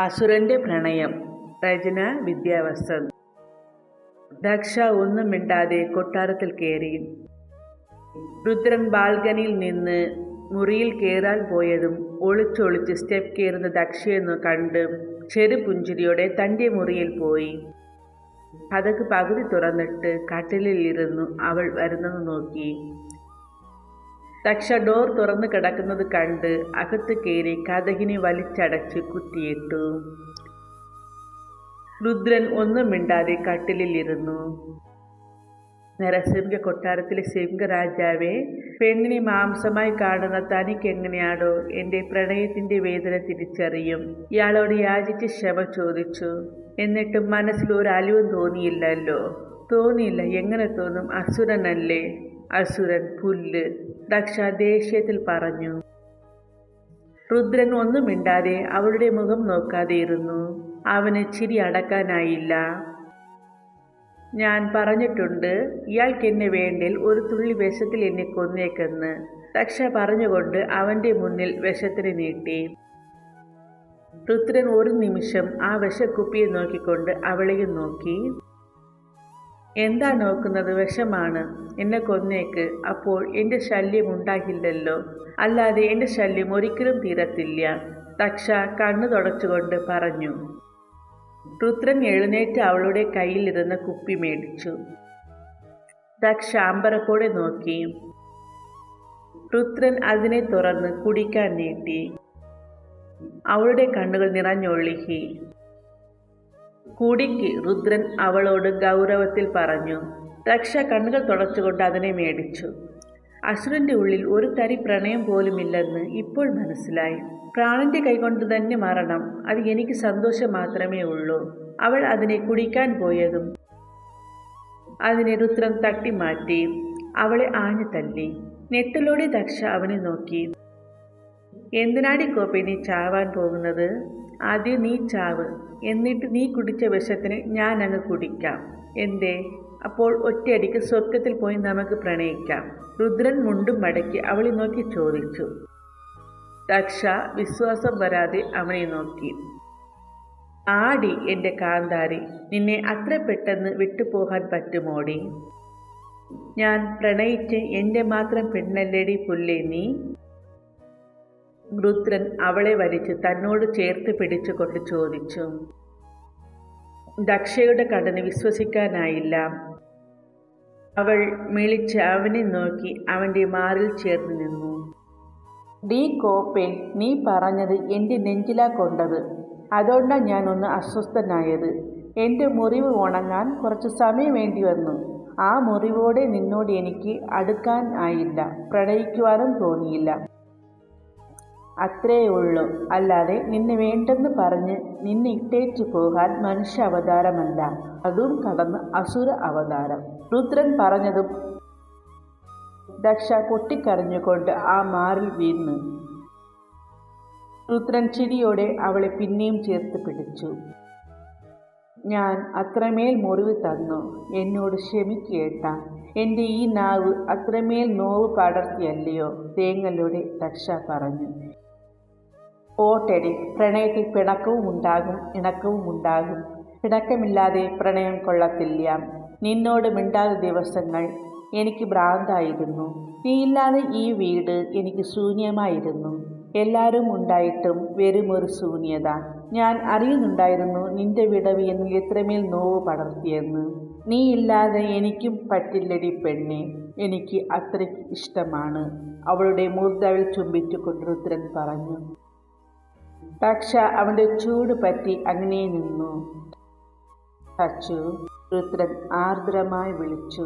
അസുരന്റെ പ്രണയം. രചന വിദ്യാവസ്ഥ ദക്ഷ ഒന്നും മിണ്ടാതെ കൊട്ടാരത്തിൽ കയറി. രുദ്രൻ ബാൽക്കണിയിൽ നിന്ന് മുറിയിൽ കയറാൻ പോയതും ഒളിച്ചൊളിച്ച് സ്റ്റെപ്പ് കയറുന്ന ദക്ഷയെന്ന് കണ്ട് ചെറുപുഞ്ചിരിയോടെ തന്റെ മുറിയിൽ പോയി. കഥക്ക് പകുതി തുറന്നിട്ട് കട്ടിലിൽ ഇരുന്നു അവൾ വരുന്നത് നോക്കി. ദക്ഷ ഡോർ തുറന്നു കിടക്കുന്നത് കണ്ട് അകത്ത് കയറി കഥകിനെ വലിച്ചടച്ച് കുത്തിയിട്ടു. രുദ്രൻ ഒന്നും മിണ്ടാതെ കട്ടിലിരുന്നു നരസിംഹ കൊട്ടാരത്തിലെ സിംഹരാജാവെ പെണ്ണിനെ മാംസമായി കാണുന്ന തനിക്ക് എങ്ങനെയാണോ എന്റെ പ്രണയത്തിന്റെ വേദന തിരിച്ചറിയും. ഇയാളോട് യാചിച്ച് ക്ഷമ ചോദിച്ചു. എന്നിട്ടും മനസ്സിൽ ഒരു അലിവും തോന്നിയില്ലല്ലോ. തോന്നിയില്ല എങ്ങനെ തോന്നും? അസുരനല്ലേ? അസുരൻ പുല്ല് ദക്ഷ ദേഷ്യത്തിൽ പറഞ്ഞു. രുദ്രൻ ഒന്നും അവളുടെ മുഖം നോക്കാതെ ഇരുന്നു അവന് ചിരി അടക്കാനായില്ല. ഞാൻ പറഞ്ഞിട്ടുണ്ട് ഇയാൾക്ക് എന്നെ വേണ്ടിൽ ഒരു തുള്ളി വിഷത്തിൽ എന്നെ കൊന്നേക്കെന്ന്. ദക്ഷ പറഞ്ഞുകൊണ്ട് അവന്റെ മുന്നിൽ വിഷത്തിന് നീട്ടി. രുദ്രൻ ഒരു നിമിഷം ആ വിഷക്കുപ്പിയെ നോക്കിക്കൊണ്ട് അവളെയും നോക്കി. എന്താ നോക്കുന്നത്? വിഷമാണ്. എന്നെ കൊന്നേക്ക്. അപ്പോൾ എന്റെ ശല്യം ഉണ്ടാകില്ലല്ലോ. അല്ലാതെ എന്റെ ശല്യം ഒരിക്കലും തീരത്തില്ല. തക്ഷ കണ്ണു തുടച്ചുകൊണ്ട് പറഞ്ഞു. രുദ്രൻ എഴുന്നേറ്റ് അവളുടെ കയ്യിലിരുന്ന കുപ്പി മേടിച്ചു. ദക്ഷ അമ്പരപ്പോടെ നോക്കി. രുദ്രൻ അതിനെ തുറന്ന് കുടിക്കാൻ നീട്ടി. അവളുടെ കണ്ണുകൾ നിറഞ്ഞൊഴുകി. കുടിക്ക് രുദ്രൻ അവളോട് ഗൗരവത്തിൽ പറഞ്ഞു രക്ഷ കണ്ണുകൾ തുടച്ചുകൊണ്ട് അതിനെ മേടിച്ചു. അസുരന്റെ ഉള്ളിൽ ഒരു തരി പ്രണയം പോലുമില്ലെന്ന് ഇപ്പോൾ മനസ്സിലായി. പ്രാണന്റെ കൈകൊണ്ട് തന്നെ മരണം അത് എനിക്ക് സന്തോഷം മാത്രമേ ഉള്ളൂ. അവൾ അതിനെ കുടിക്കാൻ പോയതും അതിനെ രുദ്രൻ തട്ടിമാറ്റി അവളെ ആഞ്ഞു തല്ലി. നെറ്റലോടെ ദക്ഷ അവനെ നോക്കി. എന്തിനാടി കോപ്പി നീ ചാവാൻ പോകുന്നത്? ആദ്യം നീ ചാവ്. എന്നിട്ട് നീ കുടിച്ച വിഷത്തിന് ഞാൻ അങ്ങ് കുടിക്കാം. എന്തേ? അപ്പോൾ ഒറ്റയടിക്ക് സ്വർഗത്തിൽ പോയി നമുക്ക് പ്രണയിക്കാം. രുദ്രൻ മുണ്ടും മടക്കി അവളെ നോക്കി ചോദിച്ചു. ദക്ഷ വിശ്വാസം വരാതെ അവനെ നോക്കി. ആടി എന്റെ കാന്താരി നിന്നെ അത്ര പെട്ടെന്ന് വിട്ടുപോകാൻ പറ്റുമോടി? ഞാൻ പ്രണയിച്ച് എന്റെ മാത്രം പെണ്ണല്ലടി പുല്ലേ നീ? രുദ്രൻ അവളെ വലിച്ച് തന്നോട് ചേർത്ത് പിടിച്ചുകൊണ്ട് ചോദിച്ചു ദക്ഷയുടെ കടന് വിശ്വസിക്കാനായില്ല. അവൾ മിളിച്ച് അവനെ നോക്കി അവന്റെ മാറിൽ ചേർന്ന് നിന്നു. ഡീ കോപ്പേ നീ പറഞ്ഞത് എന്റെ നെഞ്ചിലാ കൊണ്ടത്. അതുകൊണ്ടാണ് ഞാൻ ഒന്ന് അസ്വസ്ഥനായത്. എന്റെ മുറിവ് ഉണങ്ങാൻ കുറച്ച് സമയം വേണ്ടി വന്നു. ആ മുറിവോടെ നിന്നോട് എനിക്ക് അടുക്കാൻ ആയില്ല. പ്രണയിക്കുവാനും തോന്നിയില്ല. അത്രേ ഉള്ളൂ. അല്ലാതെ നിന്നെ വേണ്ടെന്ന് പറഞ്ഞ് നിന്നെ ഇട്ടേച്ചു പോകാൻ മനുഷ്യ അവതാരമല്ല. അതും കടന്ന് അസുര അവതാരം. രുദ്രൻ പറഞ്ഞതും ദക്ഷ പൊട്ടിക്കരഞ്ഞുകൊണ്ട് ആ മാറിൽ വീണ്. രുദ്രൻ ചിരിയോടെ അവളെ പിന്നെയും ചേർത്ത് പിടിച്ചു. ഞാൻ അത്രമേൽ മുറിവ് തന്നു. എന്നോട് ക്ഷമിക്കേട്ട എന്റെ ഈ നാവ് അത്രമേൽ നോവ് പടർത്തിയല്ലയോ? തേങ്ങലോടെ ദക്ഷ പറഞ്ഞു. ഓട്ടെടി പ്രണയത്തിൽ പിണക്കവും ഉണ്ടാകും ഇണക്കവും ഉണ്ടാകും. പിണക്കമില്ലാതെ പ്രണയം കൊള്ളത്തില്ല. നിന്നോട് മിണ്ടാതെ ദിവസങ്ങൾ എനിക്ക് ഭ്രാന്തായിരുന്നു. നീയില്ലാതെ ഈ വീട് എനിക്ക് ശൂന്യമായിരുന്നു. എല്ലാവരും ഉണ്ടായിട്ടും വെറുമൊരു ശൂന്യത. ഞാൻ അറിയുന്നുണ്ടായിരുന്നു നിന്റെ വിടവ് എത്രമേൽ നോവ് പടർത്തിയെന്ന്. നീയില്ലാതെ എനിക്കും പറ്റില്ലടി പെണ്ണെ. എനിക്ക് അത്രയ്ക്ക് ഇഷ്ടമാണ്. അവളുടെ മൂർധാവിൽ ചുംബിച്ചുകൊണ്ട് രുദ്രൻ പറഞ്ഞു. ദക്ഷ അവന്റെ ചൂട് പറ്റി അങ്ങനെ നിന്നു. തച്ചു രുദ്രൻ ആർദ്രമായി വിളിച്ചു.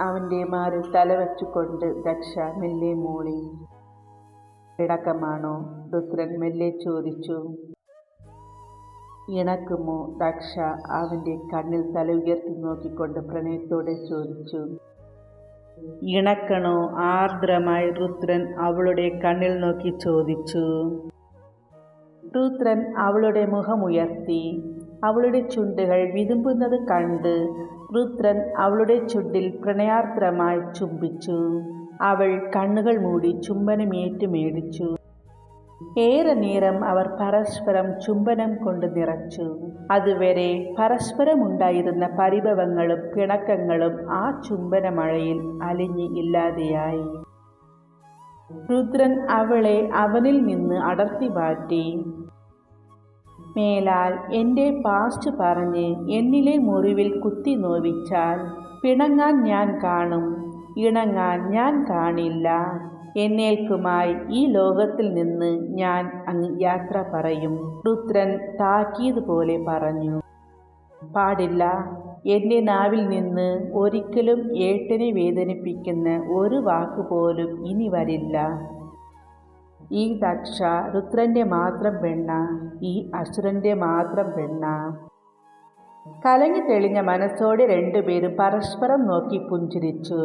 അവന്റെ മാറിൽ തലവച്ചുകൊണ്ട് ദക്ഷ മെല്ലെ മൂളി. ഇണക്കമാണോ രുദ്രൻ മെല്ലെ ചോദിച്ചു. ഇണക്കുമോ? ദക്ഷ അവന്റെ കണ്ണിൽ തല ഉയർത്തി നോക്കിക്കൊണ്ട് പ്രണയത്തോടെ ചോദിച്ചു. ഇണക്കണോ ആർദ്രമായി രുദ്രൻ അവളുടെ കണ്ണിൽ നോക്കി ചോദിച്ചു. രുദ്രൻ അവളുടെ മുഖമുയർത്തി അവളുടെ ചുണ്ടുകൾ വിതുമ്പുന്നത് കണ്ട് രുദ്രൻ അവളുടെ ചുണ്ടിൽ പ്രണയാർദ്രമായി ചുംബിച്ചു. അവൾ കണ്ണുകൾ മൂടി ചുംബനമേറ്റു മേടിച്ചു. ഏറെ നേരം അവർ പരസ്പരം ചുംബനം കൊണ്ട് നിറച്ചു. അതുവരെ പരസ്പരമുണ്ടായിരുന്ന പരിഭവങ്ങളും പിണക്കങ്ങളും ആ ചുംബനമഴയിൽ അലിഞ്ഞ് ഇല്ലാതെയായി. രുദ്രൻ അവളെ അവനിൽ നിന്ന് അടർത്തി മാറ്റി മേലാൽ എന്റെ പാസ്റ്റ് പറഞ്ഞ് എന്നിലെ മുറിവിൽ കുത്തി നോവിച്ചാൽ പിണങ്ങാൻ ഞാൻ കാണും ഇണങ്ങാൻ ഞാൻ കാണില്ല. എന്നേൽക്കുമായി ഈ ലോകത്തിൽ നിന്ന് ഞാൻ യാത്ര പറയും. രുദ്രൻ താക്കീത് പോലെ പറഞ്ഞു. പാടില്ല. എന്റെ നാവിൽ നിന്ന് ഒരിക്കലും ഏട്ടനെ വേദനിപ്പിക്കുന്ന ഒരു വാക്ക് പോലും ഇനി വരില്ല. ഈ ദക്ഷ രുദ്രന്റെ മാത്രം പെണ്ണ. ഈ അസുരന്റെ മാത്രം പെണ്ണ. കലങ്ങി തെളിഞ്ഞ മനസ്സോടെ രണ്ടുപേരും പരസ്പരം നോക്കി പുഞ്ചിരിച്ചു.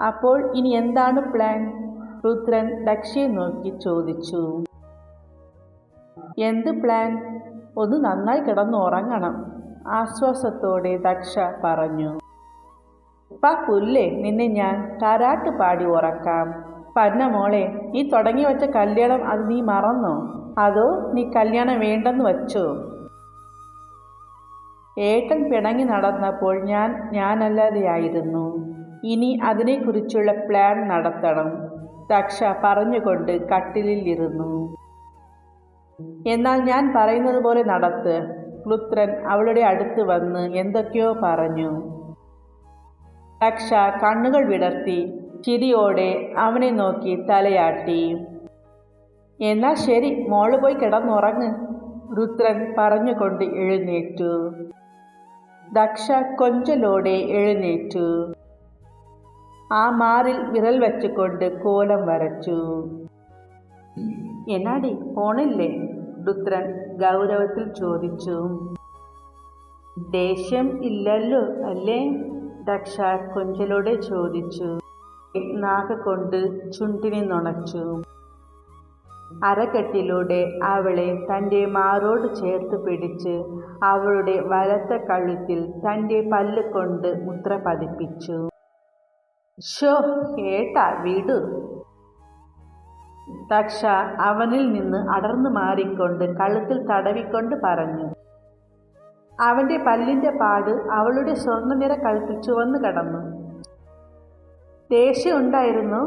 അപ്പോൾ ഇനി എന്താണ് പ്ലാൻ രുദ്രൻ ദക്ഷയെ നോക്കി ചോദിച്ചു. എന്ത് പ്ലാൻ ഒന്ന് നന്നായി കിടന്നുറങ്ങണം ആശ്വാസത്തോടെ ദക്ഷ പറഞ്ഞു. പാ പുല്ലേ നിന്നെ ഞാൻ താരാട്ട് പാടി ഉറക്കാം. പന്ന മോളെ നീ തുടങ്ങി വെച്ച കല്യാണം അത് നീ മറന്നോ? അതോ നീ കല്യാണം വേണ്ടെന്ന് വച്ചോ? ഏട്ടൻ പിണങ്ങി നടന്നപ്പോൾ ഞാൻ ഞാനല്ലാതെയായിരുന്നു. ഇനി അതിനെക്കുറിച്ചുള്ള പ്ലാൻ നടത്തണം. ദക്ഷ പറഞ്ഞുകൊണ്ട് കട്ടിലിൽ ഇരുന്നു എന്നാൽ ഞാൻ പറയുന്നത് പോലെ നടത്ത്. പുത്രൻ അവളുടെ അടുത്ത് വന്ന് എന്തൊക്കെയോ പറഞ്ഞു. ദക്ഷ കണ്ണുകൾ വിടർത്തി ചിരിയോടെ അവനെ നോക്കി തലയാട്ടി. എന്നാൽ ശരി മോൾ പോയി കിടന്നുറങ്ങ് രുദ്രൻ പറഞ്ഞുകൊണ്ട് എഴുന്നേറ്റു. ദക്ഷ കൊഞ്ചലോടെ എഴുന്നേറ്റു. ആ മാറിൽ വിരൽ വെച്ചുകൊണ്ട് കോലം വരച്ചു. എന്നാടി പോണില്ലേ? രുദ്രൻ ഗൗരവത്തിൽ ചോദിച്ചു. ദേഷ്യം ഇല്ലല്ലോ അല്ലേ? ദക്ഷ കൊഞ്ചലോടെ ചോദിച്ചു. നാക്ക് കൊണ്ട് ചുണ്ടിനെ നുണച്ചു. അരക്കെട്ടിലൂടെ അവളെ തന്റെ മാറോട് ചേർത്ത് പിടിച്ച് അവളുടെ വലത്ത കഴുത്തിൽ തന്റെ പല്ല് കൊണ്ട് മുദ്ര പതിപ്പിച്ചു. ഷോ കേട്ടാ വീട്. ദക്ഷ അവനിൽ നിന്ന് അടർന്നു മാറിക്കൊണ്ട് കഴുത്തിൽ തടവിക്കൊണ്ട് പറഞ്ഞു അവന്റെ പല്ലിന്റെ പാട് അവളുടെ സ്വർണനിറ കഴുത്തിൽ ചുവന്നു കടന്നു. ദേഷ്യം ഉണ്ടായിരുന്നു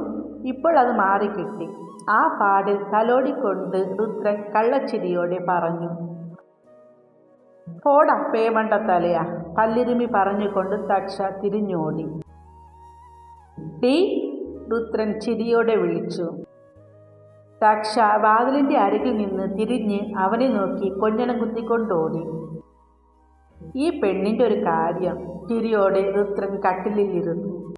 ഇപ്പോൾ അത് മാറിക്കിട്ടി. ആ പാടിൽ തലോടിക്കൊണ്ട് രുദ്രൻ കള്ളച്ചിരിയോടെ പറഞ്ഞു പോടാ പേമണ്ട തലയാ പല്ലിരുമി പറഞ്ഞുകൊണ്ട് ദക്ഷ തിരിഞ്ഞോടി. ടീ രുദ്രൻ ചിരിയോടെ വിളിച്ചു. ദക്ഷ വാതിലിന്റെ അരികിൽ നിന്ന് തിരിഞ്ഞ് അവനെ നോക്കി കൊഞ്ഞണം കുത്തിക്കൊണ്ടോടി. ഈ പെണ്ണിന്റെ ഒരു കാര്യം ചിരിയോടെ രുദ്രൻ കട്ടിലിലിരുന്നു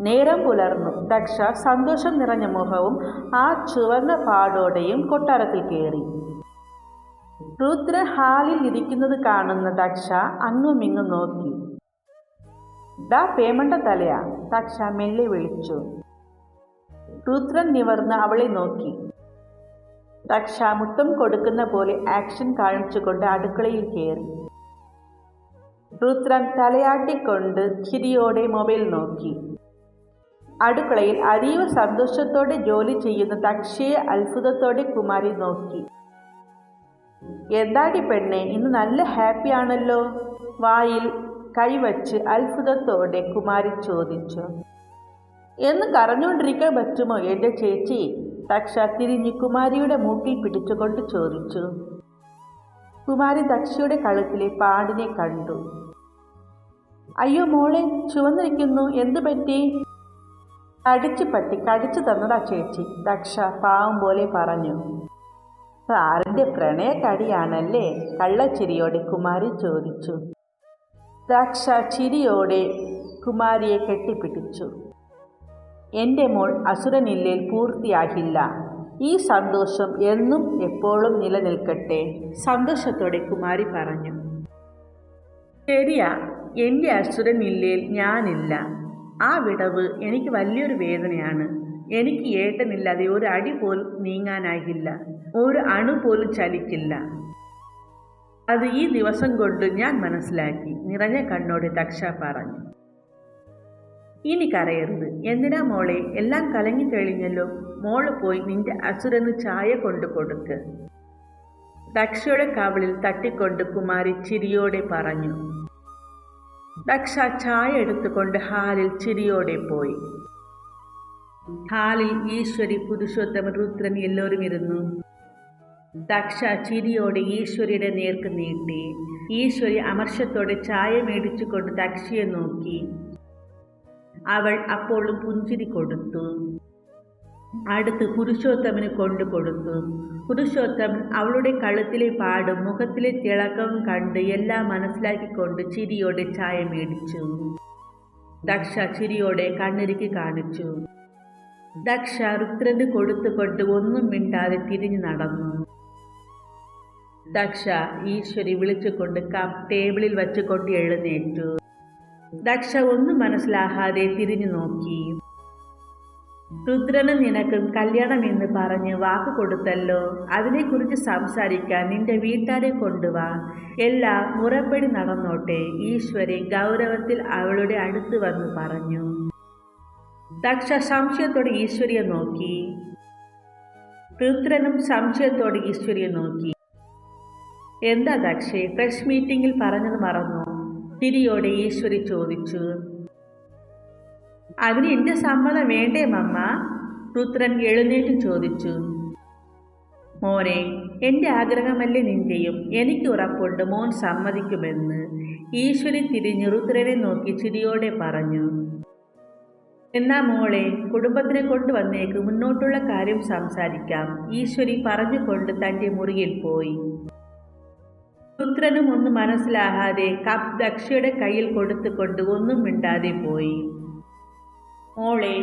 നേരം പുലർന്നു. ദക്ഷ സന്തോഷം നിറഞ്ഞ മുഖവും ആ ചുവന്ന പാടോടെയും കൊട്ടാരത്തിൽ കയറി രുദ്ര ഹാളിൽ ഇരിക്കുന്നത് കാണുന്ന ദക്ഷ അങ്ങുമിങ്ങും നോക്കി. ഡാ പേമണ്ട തലയാ. സാക്ഷ മെല്ലെ വിളിച്ചു. രുദ്രൻ നിവർന്ന് അവളെ നോക്കി. സാക്ഷ മുത്തം കൊടുക്കുന്ന പോലെ ആക്ഷൻ കാണിച്ചുകൊണ്ട് അടുക്കളയിൽ കയറി രുദ്രൻ തലയാട്ടിക്കൊണ്ട് ചിരിയോടെ മൊബൈൽ നോക്കി. അടുക്കളയിൽ അതീവ സന്തോഷത്തോടെ ജോലി ചെയ്യുന്ന തക്ഷയെ അത്ഭുതത്തോടെ കുമാരി നോക്കി. എന്താടി പെണ്ണെ ഇന്ന് നല്ല ഹാപ്പി ആണല്ലോ. വായിൽ കൈവച്ച് അത്ഭുതത്തോടെ കുമാരി ചോദിച്ചു എന്ന് കറഞ്ഞുകൊണ്ടിരിക്കാൻ പറ്റുമോ എന്റെ ചേച്ചി? ദക്ഷ തിരിഞ്ഞ് കുമാരിയുടെ മൂക്കിൽ പിടിച്ചുകൊണ്ട് ചോദിച്ചു. കുമാരി ദക്ഷയുടെ കഴുത്തിലെ പാടിനെ കണ്ടു. അയ്യോ മോളെ ചുവന്നിരിക്കുന്നു. എന്തു പറ്റി? കടിച്ചു പറ്റി കടിച്ചു തന്നതാ ചേച്ചി ദക്ഷ പാവം പോലെ പറഞ്ഞു. സാറിന്റെ പ്രണയക്കടിയാണല്ലേ? കള്ളച്ചിരിയോടെ കുമാരി ചോദിച്ചു. ദക്ഷ ചിരിയോടെ കുമാരിയെ കെട്ടിപ്പിടിച്ചു. എന്റെ മോൾ അസുരനില്ലേൽ പൂർത്തിയാകില്ല. ഈ സന്തോഷം എന്നും എപ്പോഴും നിലനിൽക്കട്ടെ സന്തോഷത്തോടെ കുമാരി പറഞ്ഞു. ശരിയാ എന്റെ അസുരനില്ലേൽ ഞാനില്ല. ആ വിടവ് എനിക്ക് വലിയൊരു വേദനയാണ്. എനിക്ക് ഏട്ടനില്ലാതെ ഒരു അടി പോലും നീങ്ങാനാകില്ല ഒരു അണു പോലും ചലിക്കില്ല. അത് ഈ ദിവസം കൊണ്ട് ഞാൻ മനസ്സിലാക്കി. നിറഞ്ഞ കണ്ണോട് ദക്ഷ പറഞ്ഞു. ഇനി കരയരുത്. എന്തിനാ മോളെ? എല്ലാം കലങ്ങി തെളിഞ്ഞല്ലോ. മോൾ പോയി നിന്റെ അസുരന് ചായ കൊണ്ടു കൊടുക്ക്. ദക്ഷയുടെ കവിളിൽ തട്ടിക്കൊണ്ട് കുമാരി ചിരിയോടെ പറഞ്ഞു. ദക്ഷ ചായ എടുത്തുകൊണ്ട് ഹാലിൽ ചിരിയോടെ പോയി. ഹാലിൽ ഈശ്വരി പുരുഷോത്തമ രുദ്രൻ എല്ലാവരും ഇരുന്നു. ദക്ഷ ചിരിയോടെ ഈശ്വരിയുടെ നേർക്ക് നീട്ടി. ഈശ്വരി അമർഷത്തോടെ ചായ മേടിച്ചുകൊണ്ട് ദക്ഷയെ നോക്കി. അവൾ അപ്പോഴും പുഞ്ചിരി കൊടുത്തു. അടുത്ത് പുരുഷോത്തമന് കൊണ്ടു കൊടുത്തു. പുരുഷോത്തമൻ അവളുടെ കഴുത്തിലെ പാടും മുഖത്തിലെ തിളക്കവും കണ്ട് എല്ലാം മനസ്സിലാക്കിക്കൊണ്ട് ചിരിയോടെ ചായ മേടിച്ചു. ദക്ഷ ചിരിയോടെ കണ്ണിരുക്കി കാണിച്ചു. ദക്ഷ രുദ്രന് കൊടുത്തുകൊണ്ട് ഒന്നും മിണ്ടാതെ തിരിഞ്ഞു നടന്നു. ദക്ഷ ഈശ്വരി വിളിച്ചുകൊണ്ട് കപ്പ് ടേബിളിൽ വച്ചുകൊണ്ട് എഴുന്നേറ്റു. ദക്ഷ ഒന്നും മനസ്സിലാകാതെ തിരിഞ്ഞു നോക്കി. രുദ്രന് നിനക്കും കല്യാണം എന്ന് പറഞ്ഞ് വാക്ക് കൊടുത്തല്ലോ. അതിനെക്കുറിച്ച് സംസാരിക്കാൻ നിന്റെ വീട്ടുകാരെ കൊണ്ടുവാ എല്ലാം മുറപ്പടി നടന്നോട്ടെ ഈശ്വരി ഗൗരവത്തിൽ അവളുടെ അടുത്ത് വന്ന് പറഞ്ഞു. ദക്ഷ സംശയത്തോടെ ഈശ്വരിയെ നോക്കി. രുദ്രനും സംശയത്തോടെ ഈശ്വരിയെ നോക്കി. എന്താ ദക്ഷേ പ്രസ് മീറ്റിംഗിൽ പറഞ്ഞത് മറന്നു? തിരിയോടെ ഈശ്വരി ചോദിച്ചു. അതിന് എന്റെ സമ്മതം വേണ്ടേ മമ്മ? രുദ്രൻ എഴുന്നേറ്റ് ചോദിച്ചു. മോനെ എന്റെ ആഗ്രഹമല്ലേ നിന്റെയും? എനിക്ക് ഉറപ്പുണ്ട് മോൻ സമ്മതിക്കുമെന്ന്. ഈശ്വരി തിരിഞ്ഞ് രുദ്രനെ നോക്കി ചിരിയോടെ പറഞ്ഞു. എന്നാ മോളെ കുടുംബത്തിനെ കൊണ്ടുവന്നേക്ക് മുന്നോട്ടുള്ള കാര്യം സംസാരിക്കാം ഈശ്വരി പറഞ്ഞുകൊണ്ട് തന്റെ മുറിയിൽ പോയി. രുദ്രനും ഒന്നും മനസ്സിലാകാതെ കപ്പ് ദക്ഷയുടെ കയ്യിൽ കൊടുത്തുകൊണ്ട് ഒന്നും മിണ്ടാതെ പോയി. മോളെ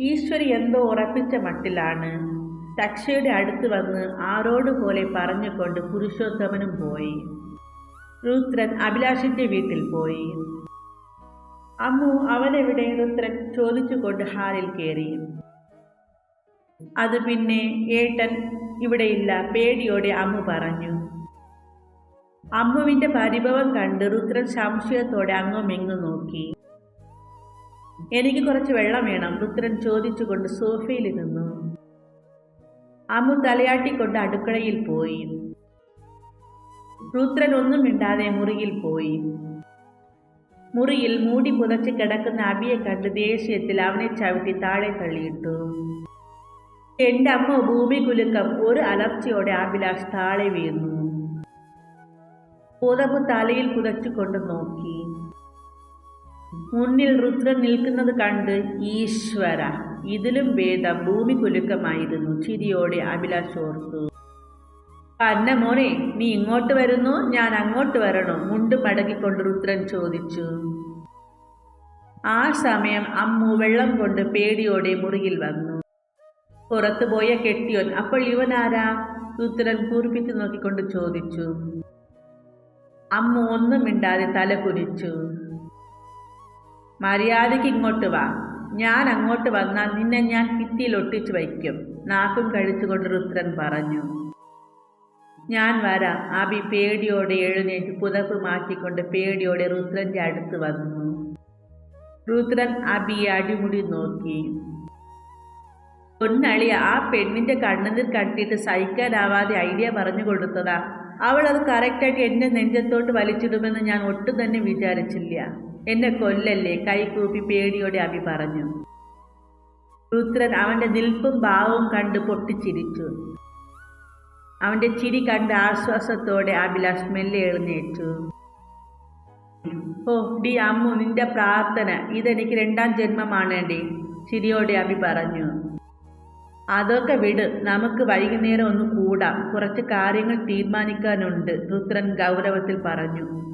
ഈശ്വരി എന്തോ ഉറപ്പിച്ച മട്ടിലാണ്. ദക്ഷയുടെ അടുത്ത് വന്ന് ആരോട് പോലെ പറഞ്ഞുകൊണ്ട് പുരുഷോത്തമനും പോയി. രുദ്രൻ അഭിലാഷിന്റെ വീട്ടിൽ പോയി. അമ്മു അവനെവിടെ? രുദ്രൻ ചോദിച്ചുകൊണ്ട് ഹാലിൽ കയറി. അത് പിന്നെ ഏട്ടൻ ഇവിടെയില്ല പേടിയോടെ അമ്മു പറഞ്ഞു. അമ്മുവിന്റെ പരിഭവം കണ്ട് രുദ്രൻ സംശയത്തോടെ അങ്ങും ഇങ്ങും നോക്കി. എനിക്ക് കുറച്ച് വെള്ളം വേണം രുദ്രൻ ചോദിച്ചുകൊണ്ട് സോഫയിൽ നിന്നു. അമ്മു തലയാട്ടിക്കൊണ്ട് അടുക്കളയിൽ പോയി. രുദ്രൻ ഒന്നും മിണ്ടാതെ മുറിയിൽ പോയി. മുറിയിൽ മൂടി പുതച്ച് കിടക്കുന്ന അബിയെ കണ്ട് ദേഷ്യത്തിൽ അവനെ ചവിട്ടി താഴെ തള്ളിയിട്ടു. എന്റെ അമ്മ ഭൂമി കുലുക്കം ഒരു അലർച്ചയോടെ അഭിലാഷ് താഴെ വീണു. പുതപ്പ് തലയിൽ പുതച്ചുകൊണ്ട് നോക്കി. മുന്നിൽ രുദ്രൻ നിൽക്കുന്നത് കണ്ട് ഈശ്വര ഇതിലും ഭേദം ഭൂമി കുലുക്കമായിരുന്നു. ചിരിയോടെ അഭിലാഷ് ഓർത്തു. അന്ന മോനെ നീ ഇങ്ങോട്ട് വരുന്നു? ഞാൻ അങ്ങോട്ട് വരണോ? മുണ്ട് മടക്കിക്കൊണ്ട് രുദ്രൻ ചോദിച്ചു. ആ സമയം അമ്മു വെള്ളം കൊണ്ട് പേടിയോടെ മുറിയിൽ വന്നു. പുറത്തു പോയ കെട്ടിയോൻ അപ്പോൾ ഇവനാരാ? രുദ്രൻ കൂർപ്പിച്ചു നോക്കിക്കൊണ്ട് ചോദിച്ചു. അമ്മു ഒന്നും മിണ്ടാതെ തല കുനിച്ചു. മര്യാദയ്ക്ക് ഇങ്ങോട്ട് വാ. ഞാൻ അങ്ങോട്ട് വന്നാൽ നിന്നെ ഞാൻ ഭിത്തിയിൽ ഒട്ടിച്ചു വയ്ക്കും. നാക്കും കഴിച്ചുകൊണ്ട് രുദ്രൻ പറഞ്ഞു. ഞാൻ വരാം. അബി പേടിയോടെ എഴുന്നേറ്റ് പുതപ്പ് മാറ്റിക്കൊണ്ട് പേടിയോടെ രുദ്രന്റെ അടുത്ത് വന്നു. രുദ്രൻ അബിയെ അടിമുടി നോക്കി. പൊന്നളി ആ പെണ്ണിന്റെ കണ്ണുനീർ കണ്ടിട്ട് സഹിക്കാനാവാതെ ഐഡിയ പറഞ്ഞു കൊടുത്തതാ. അവൾ അത് കറക്റ്റായിട്ട് എന്റെ നെഞ്ചത്തോട്ട് വലിച്ചിടുമെന്ന് ഞാൻ ഒട്ടും തന്നെ വിചാരിച്ചില്ല. എന്നെ കൊല്ലല്ലേ? കൈകൂപ്പി പേടിയോടെ അഭി പറഞ്ഞു. രുദ്രൻ അവന്റെ നിൽപ്പും ഭാവവും കണ്ട് പൊട്ടിച്ചിരിച്ചു. അവന്റെ ചിരി കണ്ട് ആശ്വാസത്തോടെ അഭിലാഷ് മെല്ലെ എഴുന്നേറ്റു. ഓ ഡി അമ്മു നിന്റെ പ്രാർത്ഥന ഇതെനിക്ക് രണ്ടാം ജന്മമാണേണ്ടി ചിരിയോടെ അഭി പറഞ്ഞു. അതൊക്കെ വിട്. നമുക്ക് വൈകുന്നേരം ഒന്ന് കൂടാം. കുറച്ച് കാര്യങ്ങൾ തീരുമാനിക്കാനുണ്ട്. രുദ്രൻ ഗൗരവത്തിൽ പറഞ്ഞു.